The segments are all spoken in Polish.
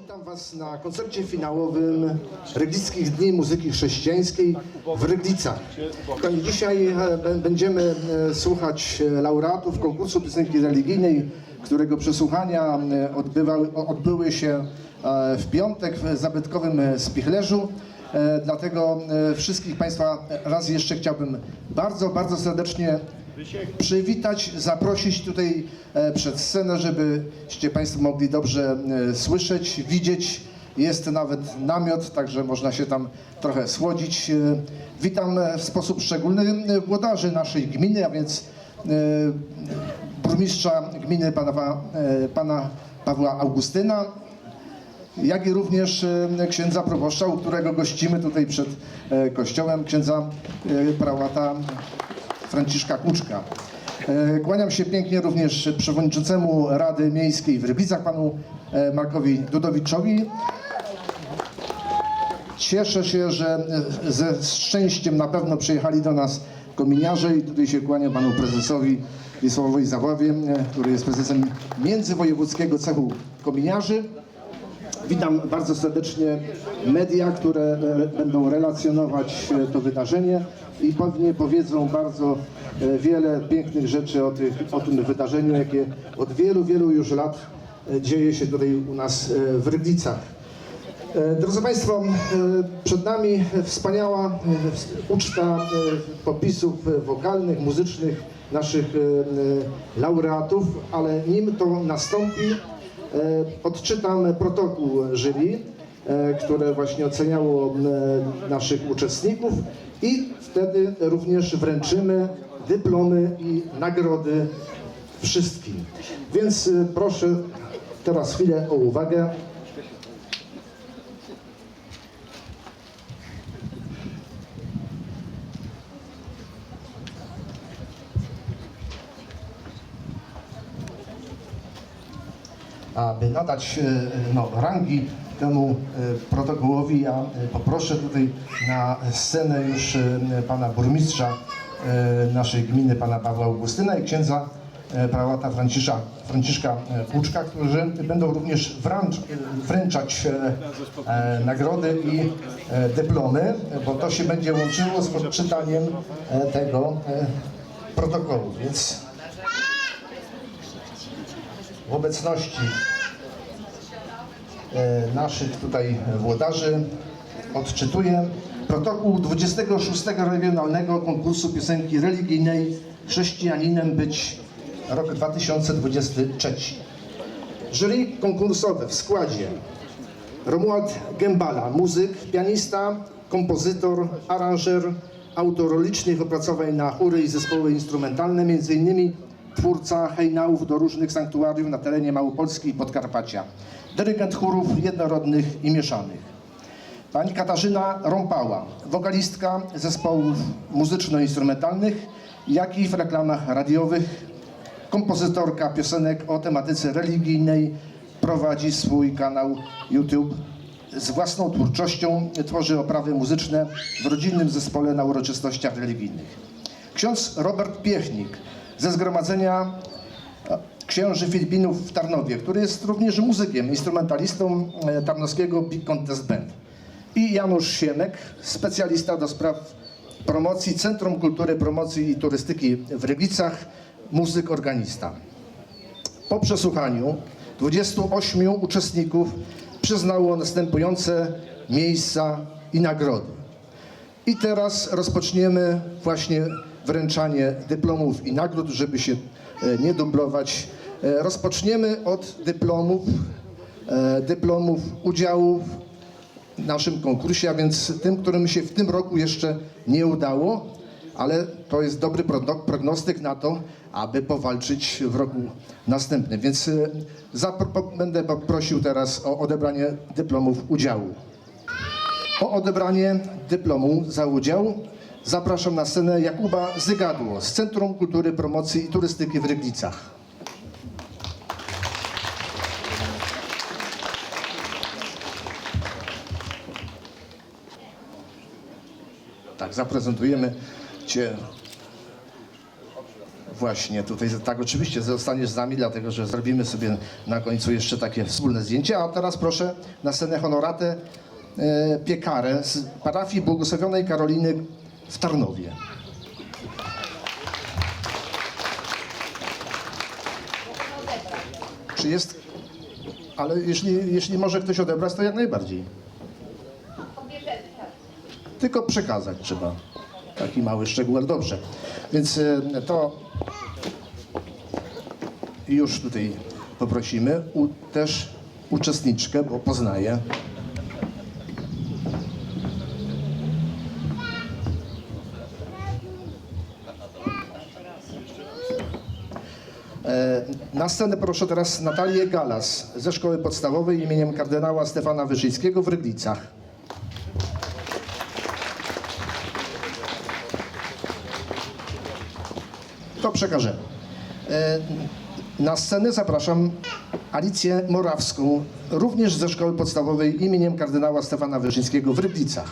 Witam Was na koncercie finałowym Ryglickich Dni Muzyki Chrześcijańskiej w Ryglicach. Dzisiaj e, będziemy e, słuchać e, laureatów konkursu piosenki religijnej, którego przesłuchania odbywały, odbyły się w piątek w zabytkowym Spichlerzu. Dlatego wszystkich Państwa raz jeszcze chciałbym bardzo, bardzo serdecznie przywitać, zaprosić tutaj e, przed scenę, żebyście Państwo mogli dobrze e, słyszeć, widzieć. Jest nawet namiot, także można się tam trochę słodzić. E, Witam w sposób szczególny włodarzy naszej gminy, a więc burmistrza gminy pana, Pa- pana Pawła Augustyna, jak i również księdza proboszcza, u którego gościmy tutaj przed kościołem, księdza prałata Franciszka Kuczka. E, Kłaniam się pięknie również przewodniczącemu Rady Miejskiej w Rybicach, panu e, Markowi Dudowiczowi. Cieszę się, że e, ze szczęściem na pewno przyjechali do nas kominiarze i tutaj się kłaniam panu prezesowi Wiesławowi Załawie, e, który jest prezesem Międzywojewódzkiego Cechu Kominiarzy. Witam bardzo serdecznie media, które będą relacjonować to wydarzenie i pewnie powiedzą bardzo e, wiele pięknych rzeczy o, tych, o tym wydarzeniu, jakie od wielu, wielu już lat e, dzieje się tutaj u nas e, w Rybnicach. Drodzy Państwo, przed nami wspaniała uczta popisów wokalnych, muzycznych naszych laureatów, ale nim to nastąpi, odczytam protokół jury, które właśnie oceniało naszych uczestników i wtedy również wręczymy dyplomy i nagrody wszystkim. Więc e, proszę teraz chwilę o uwagę. aby nadać e, no, rangi temu e, protokołowi, ja e, poproszę tutaj na scenę już e, pana burmistrza naszej gminy, pana Pawła Augustyna i księdza prałata Franciszka, Franciszka Puczka, którzy będą również wręcz, wręczać nagrody i dyplomy, bo to się będzie łączyło z odczytaniem tego protokołu, więc w obecności naszych tutaj włodarzy odczytuję protokół 26 regionalnego konkursu piosenki religijnej Chrześcijaninem być rok 2023. Jury konkursowe w składzie Romuald Gębala, muzyk, pianista, kompozytor, aranżer, autor licznych opracowań na chóry i zespoły instrumentalne, m.in. twórca hejnałów do różnych sanktuariów na terenie Małopolski i Podkarpacia, dyrygent chórów jednorodnych i mieszanych. Pani Katarzyna Rąpała, wokalistka zespołów muzyczno-instrumentalnych, jak i w reklamach radiowych, kompozytorka piosenek o tematyce religijnej, prowadzi swój kanał YouTube z własną twórczością, tworzy oprawy muzyczne w rodzinnym zespole na uroczystościach religijnych. Ksiądz Robert Piechnik ze zgromadzenia księży Filipinów w Tarnowie, który jest również muzykiem, instrumentalistą e, tarnowskiego Big Contest Band. I Janusz Siemek, specjalista do spraw promocji Centrum Kultury, Promocji i Turystyki w Ryglicach, muzyk organista. Po przesłuchaniu 28 uczestników przyznało następujące miejsca i nagrody. I teraz rozpoczniemy właśnie wręczanie dyplomów i nagród, żeby się nie dublować. E, Rozpoczniemy od dyplomów, e, dyplomów udziałów w naszym konkursie, a więc tym, którym się w tym roku jeszcze nie udało, ale to jest dobry progno- prognostyk na to, aby powalczyć w roku następnym. Więc e, będę prosił teraz o odebranie dyplomów udziału. O odebranie dyplomu za udział zapraszam na scenę Jakuba Zygadło z Centrum Kultury, Promocji i Turystyki w Ryglicach. Tak, zaprezentujemy Cię właśnie, tutaj tak oczywiście zostaniesz z nami, dlatego że zrobimy sobie na końcu jeszcze takie wspólne zdjęcie. A teraz proszę na scenę honoratę e, piekarę z parafii błogosławionej Karoliny w Tarnowie. Czy jest... Ale jeśli, jeśli może ktoś odebrać, to jak najbardziej. Tylko przekazać trzeba. Taki mały szczegół, ale dobrze. Więc e, to już tutaj poprosimy u, też uczestniczkę, bo poznaję. Na scenę proszę teraz Natalię Galas ze Szkoły Podstawowej imieniem kardynała Stefana Wyszyńskiego w Ryglicach. To przekażemy. Na scenę zapraszam Alicję Morawską, również ze Szkoły Podstawowej imieniem kardynała Stefana Wyszyńskiego w Rybnicach.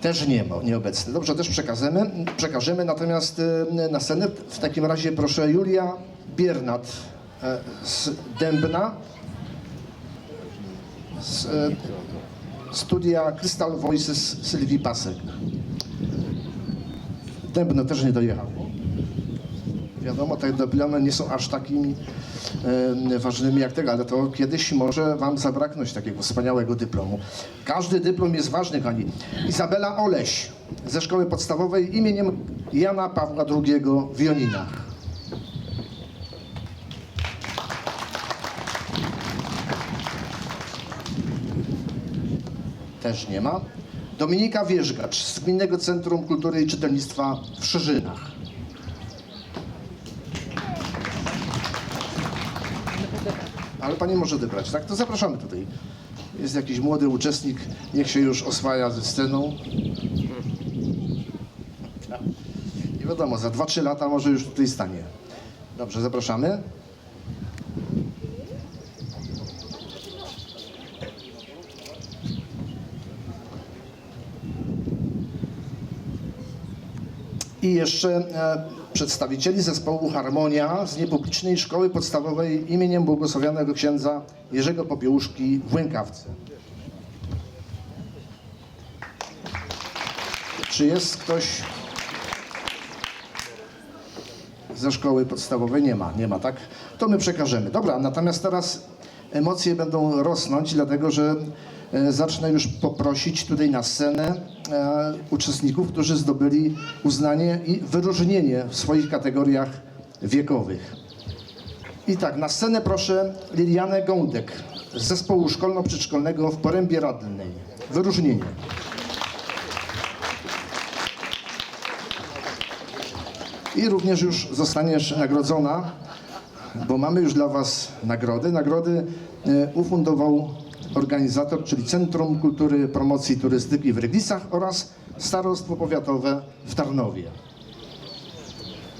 Też nie ma, nieobecny. Dobrze, też przekażemy, przekażemy. Natomiast e, na scenę w takim razie proszę Julia Biernat e, z Dębna, z e, studia Crystal Voices Sylwii Pasek. Dębno też nie dojechało. Wiadomo, te dyplomy nie są aż takimi e, ważnymi jak tego, ale to kiedyś może wam zabraknąć takiego wspaniałego dyplomu. Każdy dyplom jest ważny, kochani. Izabela Oleś ze szkoły podstawowej imieniem Jana Pawła II w Joninach. Też nie ma. Dominika Wierzgacz z Gminnego Centrum Kultury i Czytelnictwa w Szerzynach. Ale pani może odebrać, tak? To zapraszamy tutaj. Jest jakiś młody uczestnik, niech się już oswaja ze sceną. I wiadomo, za 2-3 lata może już tutaj stanie. Dobrze, zapraszamy. I jeszcze e, przedstawicieli zespołu Harmonia z niepublicznej szkoły podstawowej imieniem błogosławionego księdza Jerzego Popiełuszki w Łękawce. Czy jest ktoś ze szkoły podstawowej? Nie ma, nie ma, tak? To my przekażemy. Dobra, natomiast teraz emocje będą rosnąć, dlatego że zacznę już poprosić tutaj na scenę e, uczestników, którzy zdobyli uznanie i wyróżnienie w swoich kategoriach wiekowych. I tak, na scenę proszę Lilianę Gądek z zespołu szkolno-przedszkolnego w Porębie Radnej. Wyróżnienie. I również już zostaniesz nagrodzona, bo mamy już dla Was nagrody. Nagrody e, ufundował organizator, czyli Centrum Kultury Promocji Turystyki w Ryglicach oraz Starostwo Powiatowe w Tarnowie.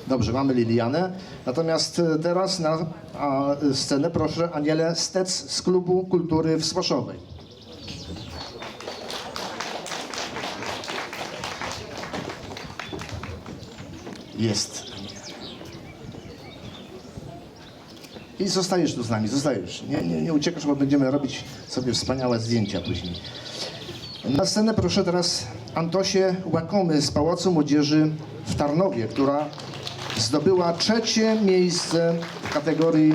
Dobrze, mamy Lilianę. Natomiast e, teraz na scenę proszę Anielę Stec z Klubu Kultury w. Jest. I zostajesz tu z nami, zostajesz. Nie, nie, nie uciekasz, bo będziemy robić sobie wspaniałe zdjęcia później. Na scenę proszę teraz Antosię Łakomy z Pałacu Młodzieży w Tarnowie, która zdobyła trzecie miejsce w kategorii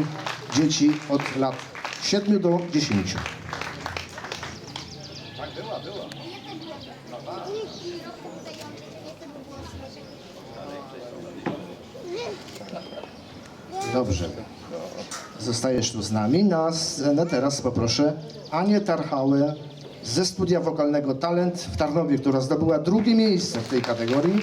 dzieci od lat 7 do 10. Dobrze. Zostajesz tu z nami. Na scenę teraz poproszę Anię Tarchałę ze studia wokalnego Talent w Tarnowie, która zdobyła drugie miejsce w tej kategorii.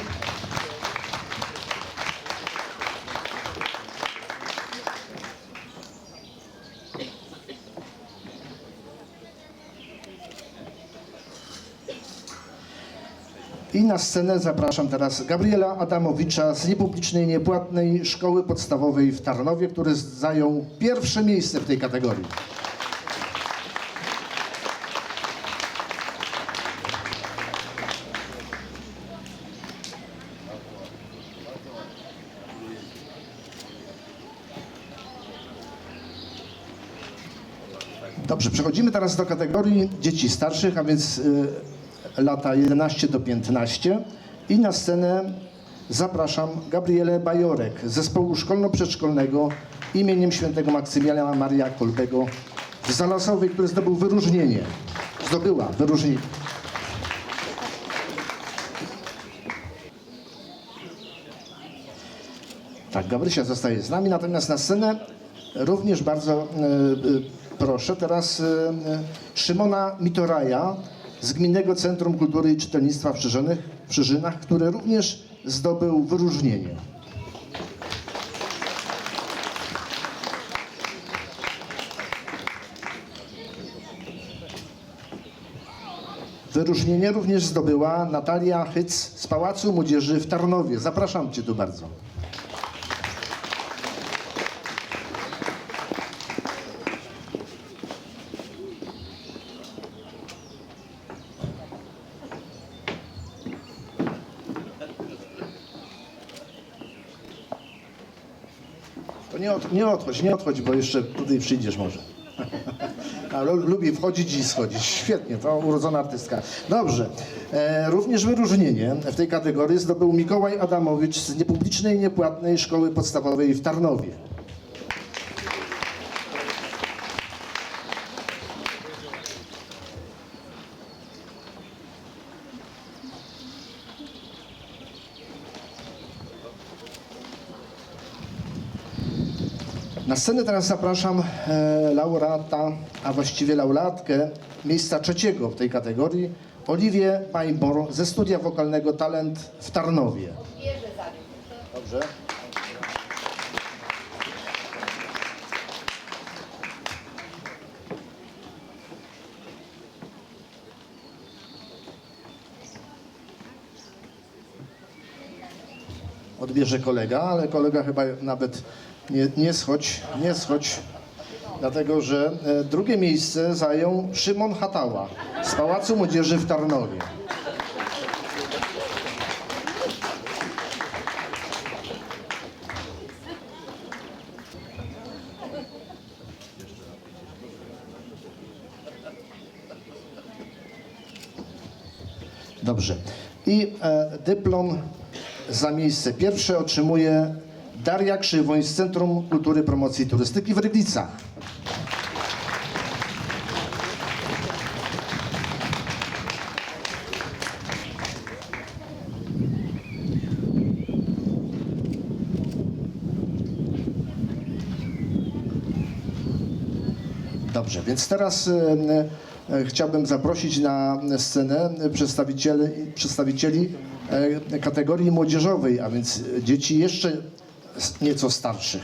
I na scenę zapraszam teraz Gabriela Adamowicza z niepublicznej, niepłatnej szkoły podstawowej w Tarnowie, który zajął pierwsze miejsce w tej kategorii. Dobrze, przechodzimy teraz do kategorii dzieci starszych, a więc y, lata 11 do 15 i na scenę zapraszam Gabrielę Bajorek z zespołu szkolno-przedszkolnego imieniem świętego Maksymiliana Maria Kolbego w Zalasowej, który zdobył wyróżnienie. Zdobyła wyróżnienie. Tak, Gabrysia zostaje z nami, natomiast na scenę również bardzo e, e, proszę teraz e, Szymona Mitoraja z Gminnego Centrum Kultury i Czytelnictwa w, Czyżonych, w Czyżynach, który również zdobył wyróżnienie. Wyróżnienie również zdobyła Natalia Hyc z Pałacu Młodzieży w Tarnowie. Zapraszam Cię tu bardzo. Nie, od, nie odchodź, nie odchodź, bo jeszcze tutaj przyjdziesz może. Lubi wchodzić i schodzić. Świetnie, to urodzona artystka. Dobrze. E, również wyróżnienie w tej kategorii zdobył Mikołaj Adamowicz z niepublicznej, niepłatnej szkoły podstawowej w Tarnowie. Scenę teraz zapraszam e, laureata, a właściwie laureatkę miejsca trzeciego w tej kategorii, Oliwię Pajbor ze studia wokalnego Talent w Tarnowie. Dobrze. odbierze kolega, ale kolega chyba nawet nie, nie schodź, nie schodź, dlatego że e, drugie miejsce zajął Szymon Hatała z Pałacu Młodzieży w Tarnowie. Dobrze. I e, dyplom za miejsce pierwsze otrzymuje Daria Krzywoń z Centrum Kultury Promocji Turystyki w Ryglicach. Dobrze, więc teraz e, e, chciałbym zaprosić na scenę przedstawicieli, przedstawicieli e, kategorii młodzieżowej, a więc dzieci jeszcze nieco starszych.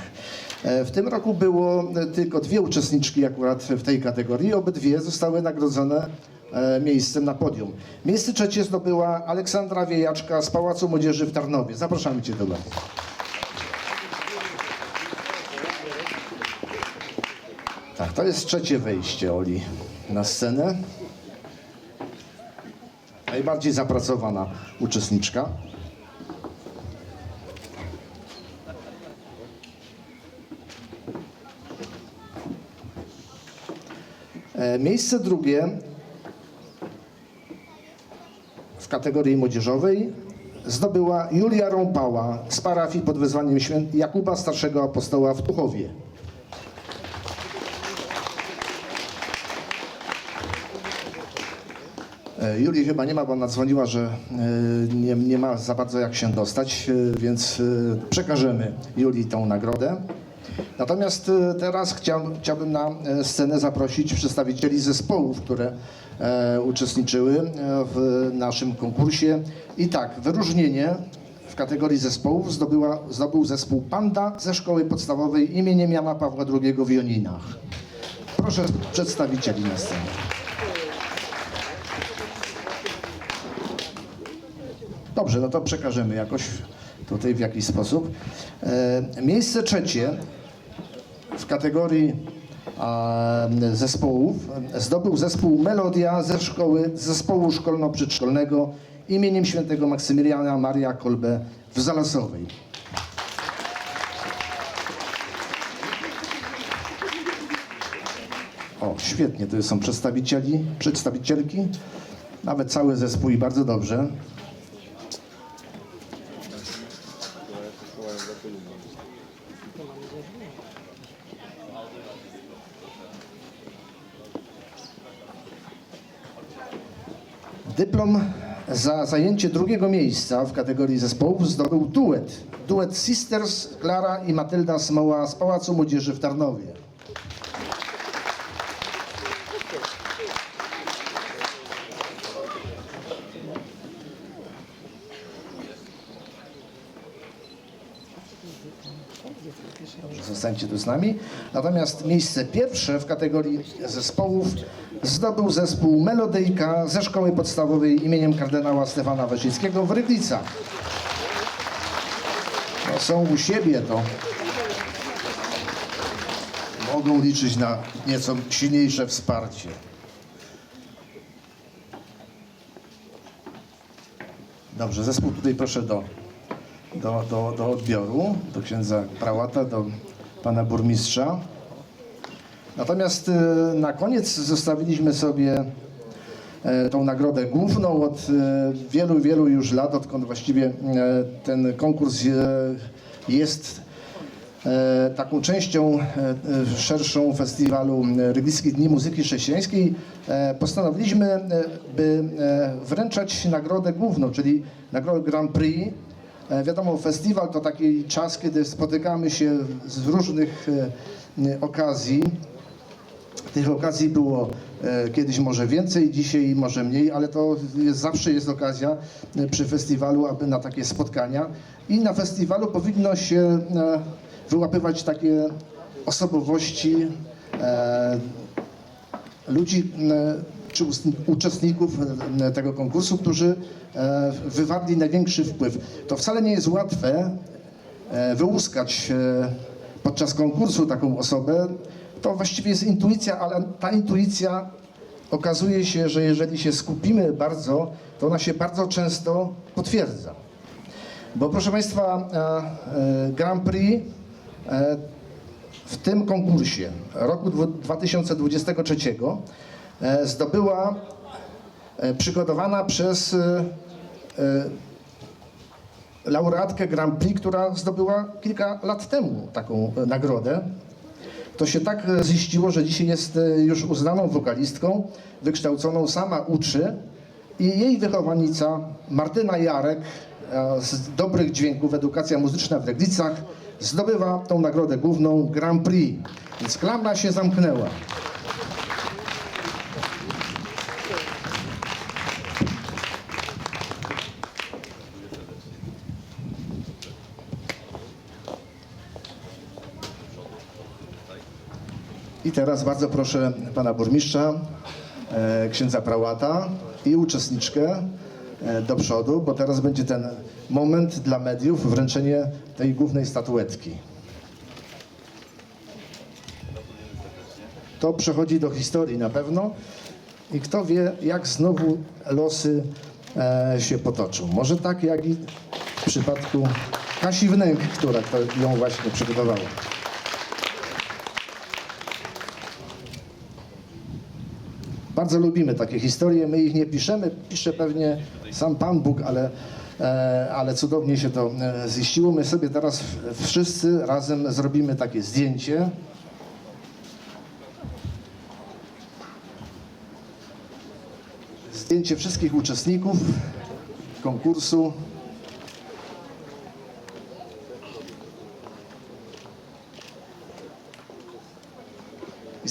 E, W tym roku było e, tylko dwie uczestniczki akurat w tej kategorii. Obydwie zostały nagrodzone e, miejscem na podium. Miejsce trzecie zdobyła Aleksandra Wiejaczka z Pałacu Młodzieży w Tarnowie. Zapraszamy Cię do bardzo. Tak, to jest trzecie wejście Oli na scenę. Najbardziej zapracowana uczestniczka. Miejsce drugie w kategorii młodzieżowej zdobyła Julia Rąpała z parafii pod wezwaniem Jakuba Starszego Apostoła w Tuchowie. E, Julii chyba nie ma, bo ona dzwoniła, że e, nie, nie ma za bardzo jak się dostać, e, więc e, przekażemy Julii tą nagrodę. Natomiast e, teraz chciał, chciałbym na e, scenę zaprosić przedstawicieli zespołów, które e, uczestniczyły e, w naszym konkursie. I tak, wyróżnienie w kategorii zespołów zdobyła, zdobył zespół Panda ze szkoły podstawowej imieniem Jana Pawła II w Joninach. Proszę przedstawicieli na scenę. Dobrze, no to przekażemy jakoś tutaj w jakiś sposób. Miejsce trzecie w kategorii zespołów zdobył zespół Melodia ze szkoły zespołu szkolno-przedszkolnego imieniem świętego Maksymiliana Maria Kolbe w Zalasowej. O, świetnie, to są przedstawicieli, przedstawicielki, nawet cały zespół i bardzo dobrze. Dyplom za zajęcie drugiego miejsca w kategorii zespołów zdobył duet. Duet Sisters Klara i Matylda Smoła z Pałacu Młodzieży w Tarnowie. Zostańcie tu z nami. Natomiast miejsce pierwsze w kategorii zespołów zdobył zespół Melodyjka ze Szkoły Podstawowej imieniem kardynała Stefana Wyszyńskiego w Ryglicach. No, są u siebie, to mogą liczyć na nieco silniejsze wsparcie. Dobrze, zespół tutaj proszę do, do, do, do odbioru, do księdza prałata, do pana burmistrza. Natomiast e, na koniec zostawiliśmy sobie e, tą nagrodę główną od e, wielu, wielu już lat, odkąd właściwie ten konkurs jest taką częścią szerszą festiwalu Ryglickich Dni Muzyki Chrześcijańskiej, postanowiliśmy, by wręczać nagrodę główną, czyli nagrodę Grand Prix. E, Wiadomo, festiwal to taki czas, kiedy spotykamy się z różnych e, e, okazji. Tych okazji było kiedyś może więcej, dzisiaj może mniej, ale to jest, zawsze jest okazja przy festiwalu, aby na takie spotkania. I na festiwalu powinno się wyłapywać takie osobowości, ludzi czy uczestników e, tego konkursu, którzy e, wywarli największy wpływ. To wcale nie jest łatwe e, wyłuskać podczas konkursu taką osobę. To właściwie jest intuicja, ale ta intuicja okazuje się, że jeżeli się skupimy bardzo, to ona się bardzo często potwierdza. Bo proszę Państwa, Grand Prix w tym konkursie roku dwu- 2023 e, zdobyła e, przygotowana przez e, e, laureatkę Grand Prix, która zdobyła kilka lat temu taką e, nagrodę. To się tak e, ziściło, że dzisiaj jest e, już uznaną wokalistką, wykształconą, sama uczy i jej wychowanica Martyna Jarek e, z dobrych dźwięków Edukacja Muzyczna w Reglicach zdobywa tą nagrodę główną Grand Prix. Więc klamra się zamknęła. I teraz bardzo proszę pana burmistrza, e, księdza prałata i uczestniczkę e, do przodu, bo teraz będzie ten moment dla mediów, wręczenie tej głównej statuetki. To przechodzi do historii na pewno i kto wie, jak znowu losy e, się potoczą. Może tak jak i w przypadku Kasi Wnęk, która ją właśnie przygotowała. Bardzo lubimy takie historie, my ich nie piszemy, pisze pewnie sam Pan Bóg, ale, e, ale cudownie się to e, ziściło. My sobie teraz wszyscy razem zrobimy takie zdjęcie. Zdjęcie wszystkich uczestników konkursu.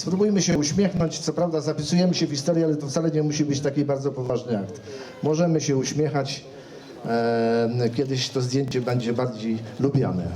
Spróbujmy się uśmiechnąć. Co prawda zapisujemy się w historii, ale to wcale nie musi być taki bardzo poważny akt. Możemy się uśmiechać. E, kiedyś to zdjęcie będzie bardziej lubiane.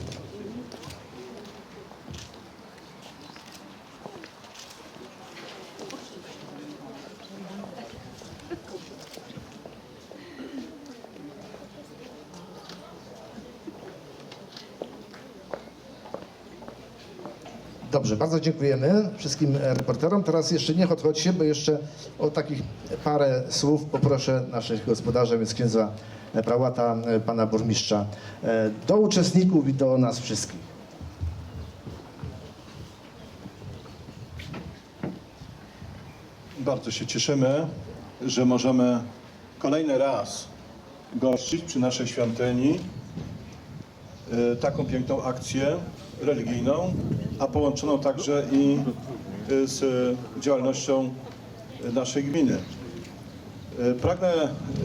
Dobrze, bardzo dziękujemy wszystkim e, reporterom. Teraz jeszcze niech odchodźcie, bo jeszcze o takich parę słów poproszę naszych gospodarzy, więc księdza prałata, e, pana burmistrza, e, do uczestników i do nas wszystkich. Bardzo się cieszymy, że możemy kolejny raz gościć przy naszej świątyni taką piękną akcję religijną, a połączoną także i e, z działalnością naszej gminy. E, Pragnę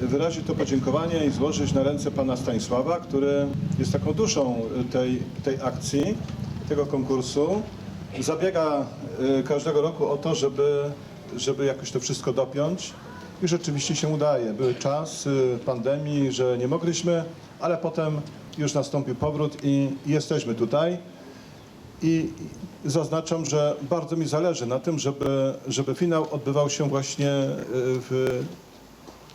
wyrazić to podziękowanie i złożyć na ręce pana Stanisława, który jest taką duszą tej, tej akcji, tego konkursu. Zabiega e, każdego roku o to, żeby, żeby jakoś to wszystko dopiąć i rzeczywiście się udaje. Był czas pandemii, że nie mogliśmy, ale potem już nastąpił powrót i jesteśmy tutaj. I zaznaczam, że bardzo mi zależy na tym, żeby, żeby finał odbywał się właśnie e, w,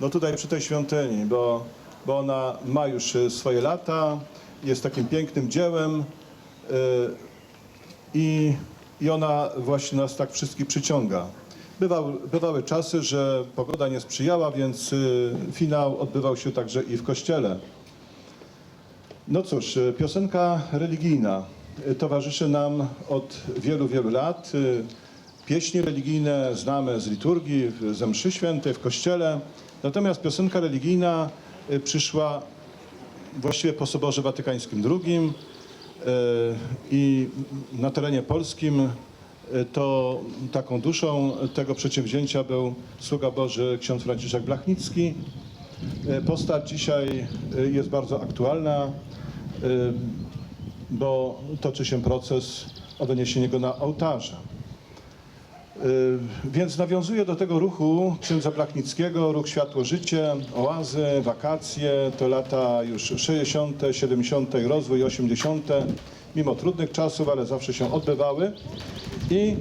no tutaj przy tej świątyni, bo, bo ona ma już e, swoje lata, jest takim pięknym dziełem e, i, i ona właśnie nas tak wszystkich przyciąga. Bywał, bywały czasy, że pogoda nie sprzyjała, więc finał odbywał się także i w kościele. No cóż, piosenka religijna towarzyszy nam od wielu, wielu lat. E, Pieśni religijne znamy z liturgii, ze mszy świętej, w kościele. Natomiast piosenka religijna e, przyszła właściwie po Soborze Watykańskim II e, i na terenie polskim to taką duszą tego przedsięwzięcia był sługa Boży ksiądz Franciszek Blachnicki. Postać dzisiaj jest bardzo aktualna, bo toczy się proces o wyniesienie go na ołtarze. E, Więc nawiązuje do tego ruchu księdza Blachnickiego, ruch Światło Życie, oazy, wakacje, to lata już 60., 70., rozwój 80., mimo trudnych czasów, ale zawsze się odbywały. I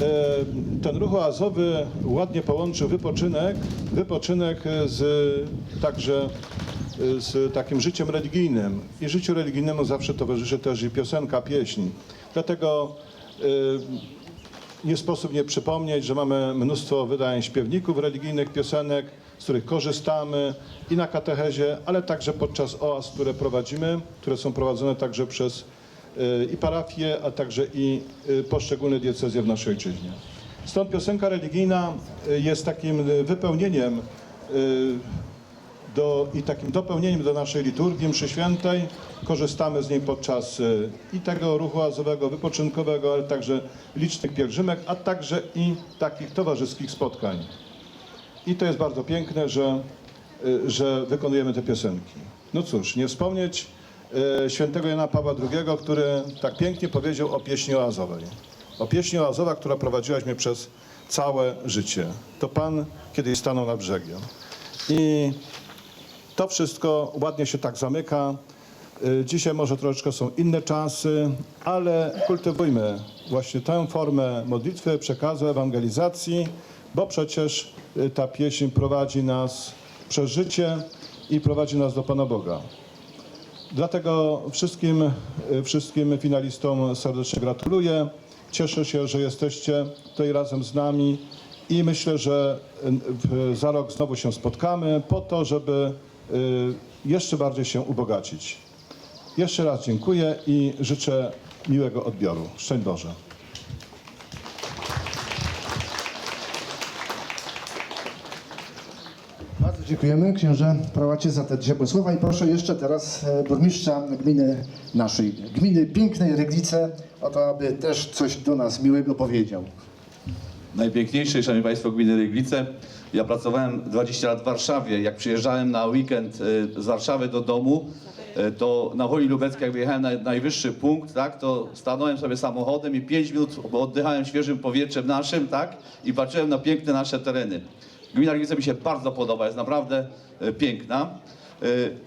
e, ten ruch oazowy ładnie połączył wypoczynek, wypoczynek z także z takim życiem religijnym. I życiu religijnemu zawsze towarzyszy też i piosenka, pieśń. Dlatego e, nie sposób nie przypomnieć, że mamy mnóstwo wydań śpiewników religijnych, piosenek, z których korzystamy i na katechezie, ale także podczas oaz, które prowadzimy, które są prowadzone także przez y, i parafie, a także i y, poszczególne diecezje w naszej ojczyźnie. Stąd piosenka religijna y, jest takim y, wypełnieniem y, do, i takim dopełnieniem do naszej liturgii mszy świętej. Korzystamy z niej podczas y, i tego ruchu azowego, wypoczynkowego, ale także licznych pielgrzymek, a także i takich towarzyskich spotkań. I to jest bardzo piękne, że, y, że wykonujemy te piosenki. No cóż, nie wspomnieć y, świętego Jana Pawła II, który tak pięknie powiedział o pieśni oazowej. O pieśni oazowa, która prowadziłaś mnie przez całe życie. To Pan kiedyś stanął nad brzegiem. I to wszystko ładnie się tak zamyka. Y, Dzisiaj może troszeczkę są inne czasy, ale kultywujmy właśnie tę formę modlitwy, przekazu, ewangelizacji, bo przecież y, ta pieśń prowadzi nas przez życie i prowadzi nas do Pana Boga. Dlatego wszystkim, y, wszystkim finalistom serdecznie gratuluję. Cieszę się, że jesteście tutaj razem z nami i myślę, że za rok znowu się spotkamy po to, żeby jeszcze bardziej się ubogacić. Jeszcze raz dziękuję i życzę miłego odbioru. Szczęść Boże. Bardzo dziękujemy księże prałacie za te ciepłe słowa i proszę jeszcze teraz e, burmistrza gminy naszej, gminy Pięknej Reglice, o to, aby też coś do nas miłego powiedział. najpiękniejszej, szanowni państwo, gminy Ryglice. Ja pracowałem 20 lat w Warszawie. Jak przyjeżdżałem na weekend e, z Warszawy do domu, e, to na Woli Lubeckiej, jak wyjechałem na najwyższy punkt, tak, to stanąłem sobie samochodem i 5 minut oddychałem świeżym powietrzem naszym, tak, i patrzyłem na piękne nasze tereny. Gmina Ryglice mi się bardzo podoba, jest naprawdę e, piękna.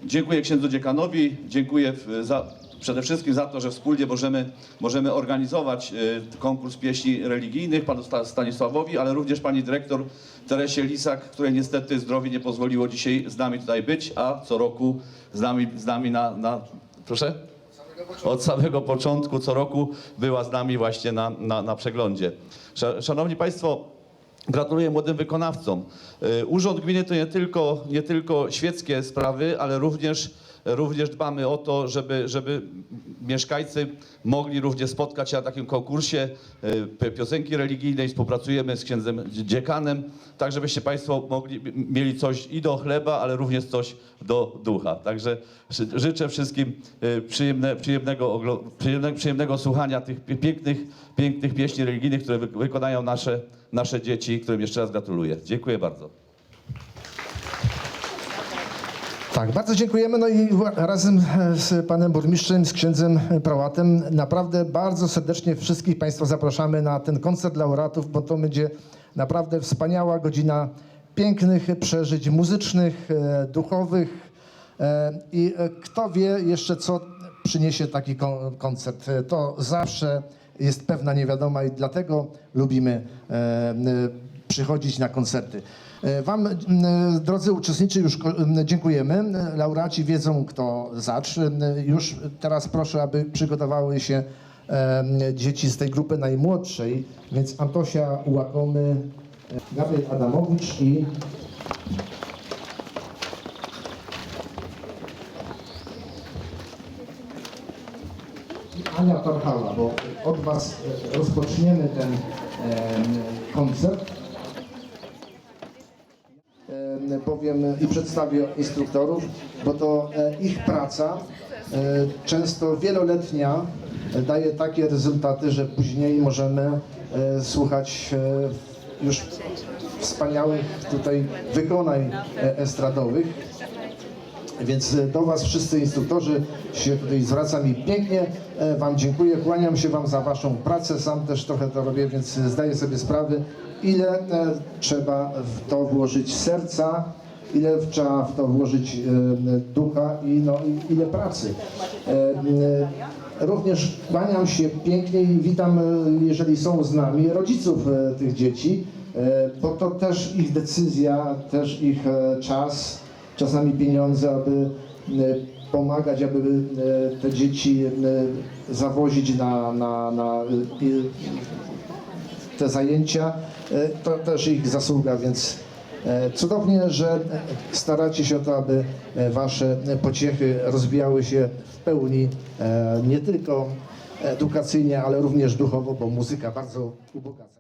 Dziękuję księdzu dziekanowi, dziękuję za, przede wszystkim za to, że wspólnie możemy, możemy organizować e, konkurs pieśni religijnych panu Sta- Stanisławowi, ale również pani dyrektor Teresie Lisak, której niestety zdrowie nie pozwoliło dzisiaj z nami tutaj być, a co roku z nami, z nami na, na... Proszę? Od samego początku co roku była z nami właśnie na, na, na przeglądzie. Sza- Szanowni Państwo, Gratuluję młodym wykonawcom. Y, Urząd Gminy to nie tylko, nie tylko świeckie sprawy, ale również, również dbamy o to, żeby, żeby mieszkańcy mogli również spotkać się na takim konkursie e, pi- piosenki religijnej. Współpracujemy z księdzem dziekanem, tak żebyście Państwo mogli, mieli coś i do chleba, ale również coś do ducha. Także ży- życzę wszystkim e, przyjemne, przyjemnego, przyjemne, przyjemnego słuchania tych pi- pięknych, pięknych pieśni religijnych, które wy- wykonają nasze, nasze dzieci, którym jeszcze raz gratuluję. Dziękuję bardzo. Tak, bardzo dziękujemy. No i razem e, z panem burmistrzem, z księdzem prałatem naprawdę bardzo serdecznie wszystkich państwa zapraszamy na ten koncert laureatów, bo to będzie naprawdę wspaniała godzina pięknych przeżyć muzycznych, e, duchowych e, i kto wie jeszcze co przyniesie taki kon- koncert. To zawsze jest pewna niewiadoma i dlatego lubimy przychodzić na koncerty. E, Wam, m, drodzy uczestnicy, już dziękujemy. Laureaci wiedzą, kto zacz. Już teraz proszę, aby przygotowały się dzieci z tej grupy najmłodszej, więc Antosia Łakomy, e, Gabriel Adamowicz i Ania Torhala, bo od Was e, rozpoczniemy ten koncert. Em, Powiem i przedstawię instruktorów, bo to e, ich praca e, często wieloletnia e, daje takie rezultaty, że później możemy e, słuchać e, już wspaniałych tutaj wykonań e, estradowych. Więc e, do Was wszyscy instruktorzy się tutaj zwracam i pięknie. E, Wam dziękuję, kłaniam się Wam za Waszą pracę, sam też trochę to robię, więc zdaję sobie sprawę, ile e, trzeba w to włożyć serca, ile trzeba w to włożyć ducha i no, ile pracy. Również kłaniam się pięknie i witam, jeżeli są z nami, rodziców tych dzieci, bo to też ich decyzja, też ich czas, czasami pieniądze, aby e, pomagać, aby e, te dzieci e, zawozić na, na, na te zajęcia. To też ich zasługa, więc cudownie, że staracie się o to, aby wasze pociechy rozwijały się w pełni, nie tylko edukacyjnie, ale również duchowo, bo muzyka bardzo ubogaca.